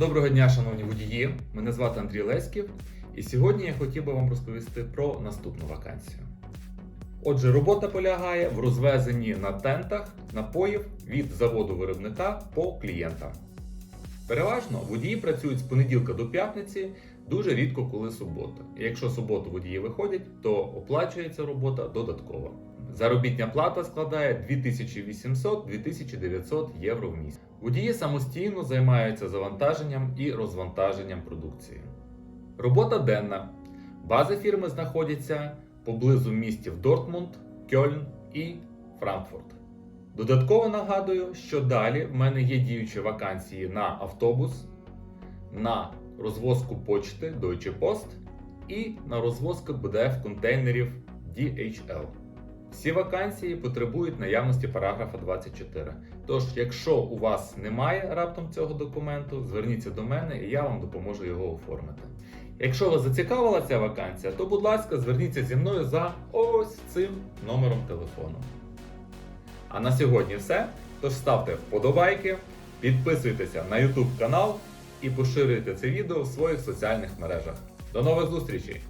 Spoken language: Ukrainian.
Доброго дня, шановні водії! Мене звати Андрій Леськів, і сьогодні я хотів би вам розповісти про наступну вакансію. Отже, робота полягає в розвезенні на тентах напоїв від заводу виробника по клієнтам. Переважно водії працюють з понеділка до п'ятниці, дуже рідко коли субота. І якщо суботу водії виходять, то оплачується робота додатково. Заробітня плата складає 2800-2900 євро в місяць. Водії самостійно займаються завантаженням і розвантаженням продукції. Робота денна. Бази фірми знаходяться поблизу містів Дортмунд, Кьольн і Франкфурт. Додатково нагадую, що далі в мене є діючі вакансії на автобус, на розвозку почти Deutsche Post і на розвозку BDF контейнерів DHL. Всі вакансії потребують наявності параграфа 24. Тож, якщо у вас немає раптом цього документу, зверніться до мене і я вам допоможу його оформити. Якщо вас зацікавила ця вакансія, то будь ласка, зверніться зі мною за ось цим номером телефону. А на сьогодні все. Тож ставте вподобайки, підписуйтеся на YouTube канал і поширюйте це відео в своїх соціальних мережах. До нових зустрічей!